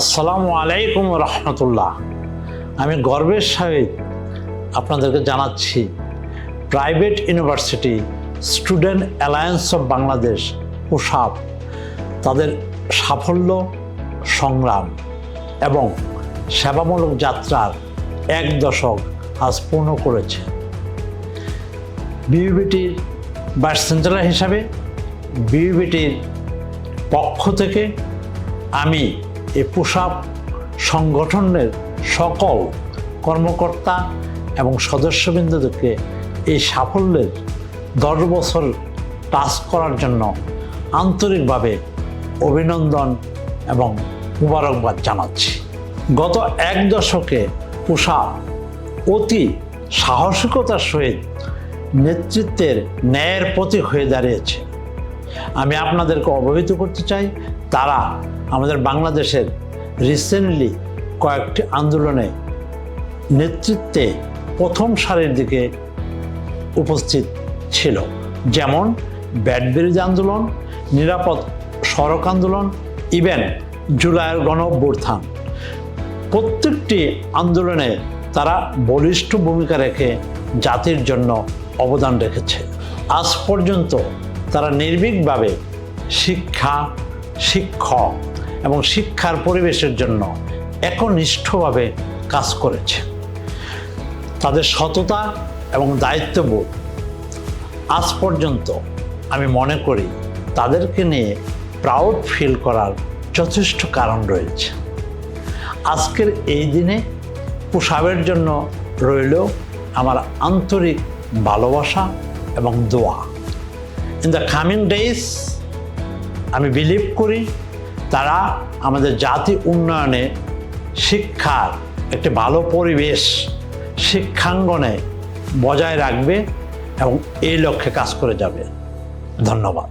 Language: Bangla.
আসসালামু আলাইকুম রহমতুল্লাহ। আমি গর্বের সহিত আপনাদেরকে জানাচ্ছি, private university student alliance of Bangladesh OSAP তাদের সাফল্য, সংগ্রাম এবং সেবামূলক যাত্রার এক দশক আজ পূর্ণ করেছে। বিউবিটির ভাইস চ্যান্সেলর হিসাবে বিউবিটির পক্ষ থেকে আমি এই পোশাক সংগঠনের সকল কর্মকর্তা এবং সদস্যবৃন্দদেরকে এই সাফল্যের দশ বছর টাচ করার জন্য আন্তরিকভাবে অভিনন্দন এবং মুবারকবাদ জানাচ্ছি। গত এক দশকে পোশাক অতি সাহসিকতার সহিত নেতৃত্বের ন্যায়ের প্রতীক হয়ে দাঁড়িয়েছে। আমি আপনাদেরকে অবহিত করতে চাই, তারা আমাদের বাংলাদেশের রিসেন্টলি কয়েকটি আন্দোলনে নেতৃত্বে প্রথম সারির দিকে উপস্থিত ছিল। যেমন ব্যাট বিরোধী আন্দোলন, নিরাপদ সড়ক আন্দোলন, ইভেন জুলাইয়ের গণ প্রত্যেকটি আন্দোলনে তারা বলিষ্ঠ ভূমিকা রেখে জাতির জন্য অবদান রেখেছে। আজ পর্যন্ত তারা নির্ভীকভাবে শিক্ষা, শিক্ষক এবং শিক্ষার পরিবেশের জন্য একনিষ্ঠভাবে কাজ করেছে। তাদের সততা এবং দায়িত্ববোধ আজ পর্যন্ত আমি মনে করি তাদেরকে নিয়ে প্রাউড ফিল করার যথেষ্ট কারণ রয়েছে। আজকের এই দিনে পোশাবের জন্য রইল আমার আন্তরিক ভালোবাসা এবং দোয়া। ইন দ্য কামিং ডেজ আমি বিলিভ করি তারা আমাদের জাতি উন্নয়নে, শিক্ষার একটি ভালো পরিবেশ শিক্ষাঙ্গনে বজায় রাখবে এবং এই লক্ষ্যে কাজ করে যাবে। ধন্যবাদ।